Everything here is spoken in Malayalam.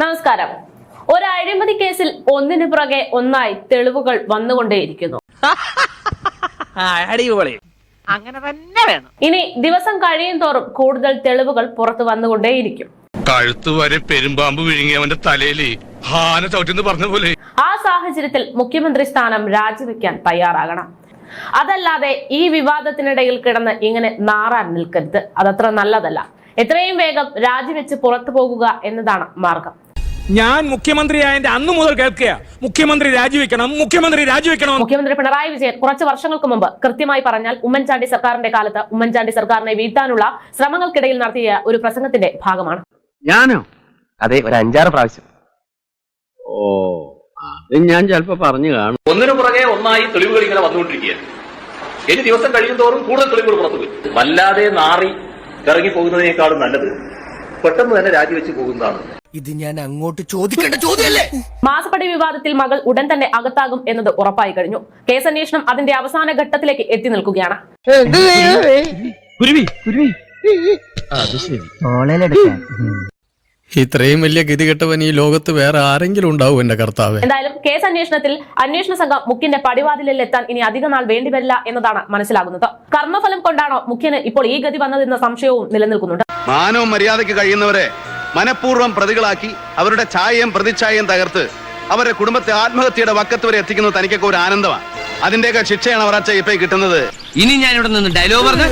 നമസ്കാരം. ഒരു അഴിമതി കേസിൽ ഒന്നിനു പുറകെ ഒന്നായി തെളിവുകൾ വന്നുകൊണ്ടേയിരിക്കുന്നു. അങ്ങനെ തന്നെ വേണം. ഇനി ദിവസം കഴിയും തോറും കൂടുതൽ തെളിവുകൾ പുറത്തു വന്നുകൊണ്ടേയിരിക്കും. കഴുത്ത് വരെ പെരുമ്പാമ്പ് വിഴുങ്ങിയവന്റെ ഹാന ചവിട്ടിന്ന് പറഞ്ഞ പോലെ. ആ സാഹചര്യത്തിൽ മുഖ്യമന്ത്രി സ്ഥാനം രാജിവെക്കാൻ തയ്യാറാകണം. അതല്ലാതെ ഈ വിവാദത്തിനിടയിൽ കിടന്ന് ഇങ്ങനെ നാറാൻ നിൽക്കരുത്. അതത്ര നല്ലതല്ല. എത്രയും വേഗം രാജിവെച്ച് പുറത്തു പോകുക എന്നതാണ് മാർഗം. ഞാൻ മുഖ്യമന്ത്രിയായതിന്റെ അന്ന് മുതൽ കേൾക്കുക. മുഖ്യമന്ത്രി രാജിവെക്കണം മുഖ്യമന്ത്രി രാജിവെക്കണം. മുഖ്യമന്ത്രി പിണറായി വിജയൻ കുറച്ച് വർഷങ്ങൾക്ക് മുമ്പ് കൃത്യമായി പറഞ്ഞാൽ ഉമ്മൻചാണ്ടി സർക്കാരിന്റെ കാലത്ത് ഉമ്മൻചാണ്ടി സർക്കാരിനെ വീഴ്ത്താനുള്ള ശ്രമങ്ങൾക്കിടയിൽ നടത്തിയ ഒരു പ്രസംഗത്തിന്റെ ഭാഗമാണ്. ഞാനോ? അതെ ഒരു അഞ്ചാറ് പ്രാവശ്യം. ഓ അത് ഞാൻ ചിലപ്പോ പറഞ്ഞു കാണും. ഒന്നിനു പുറകെ ഒന്നായി തെളിവുകൾ ഇങ്ങനെ വന്നുകൊണ്ടിരിക്കുകയാണ്. ഇനി ദിവസം കഴിയും തോറും കൂടുതൽ തെളിവുകൾ പുറത്തു വരും. വല്ലാതെ നാറി ഇറങ്ങി പോകുന്നതിനേക്കാളും നല്ലത് പെട്ടെന്ന് തന്നെ രാജിവെച്ച് പോകുന്നതാണ്. ഇത് ഞാൻ അങ്ങോട്ട് ചോദിക്കേണ്ട ചോദ്യമല്ലേ? മാസപ്പടി വിവാദത്തിൽ മകൾ ഉടൻ തന്നെ അകത്താകും എന്നത് ഉറപ്പായി കഴിഞ്ഞു. കേസന്വേഷണം അതിന്റെ അവസാന ഘട്ടത്തിലേക്ക് എത്തി നിൽക്കുകയാണ്. ഇത്രയും വലിയ ഗതി കെട്ടവൻ ഈ ലോകത്ത് വേറെ ആരെങ്കിലും ഉണ്ടാവും എന്റെ കർത്താവ്. എന്തായാലും കേസ് അന്വേഷണത്തിൽ അന്വേഷണ സംഘം മുഖ്യന്റെ പടിവാതിലിൽ എത്താൻ ഇനി അധിക നാൾ വേണ്ടിവരില്ല എന്നതാണ് മനസ്സിലാകുന്നത്. കർമ്മഫലം കൊണ്ടാണോ മുഖ്യന് ഇപ്പോൾ ഈ ഗതി വന്നതെന്ന സംശയവും നിലനിൽക്കുന്നുണ്ട്. മാനവും മര്യാദയ്ക്ക് കഴിയുന്നവരെ മനഃപൂർവം പ്രതികളാക്കി അവരുടെ ഛായയും പ്രതിച്ഛായയും തകർത്ത് അവരുടെ കുടുംബത്തെ ആത്മഹത്യയുടെ വക്കത്ത് വരെ എത്തിക്കുന്നത് തനിക്കൊക്കെ ഒരു ആനന്ദമാണ്. അതിന്റെയൊക്കെ ശിക്ഷയാണ് അവർ അച്ഛ ഇപ്പൊ കിട്ടുന്നത്. ഇനി ഞാൻ ഇവിടെ നിന്ന് ഡയലോഗ് പറഞ്ഞു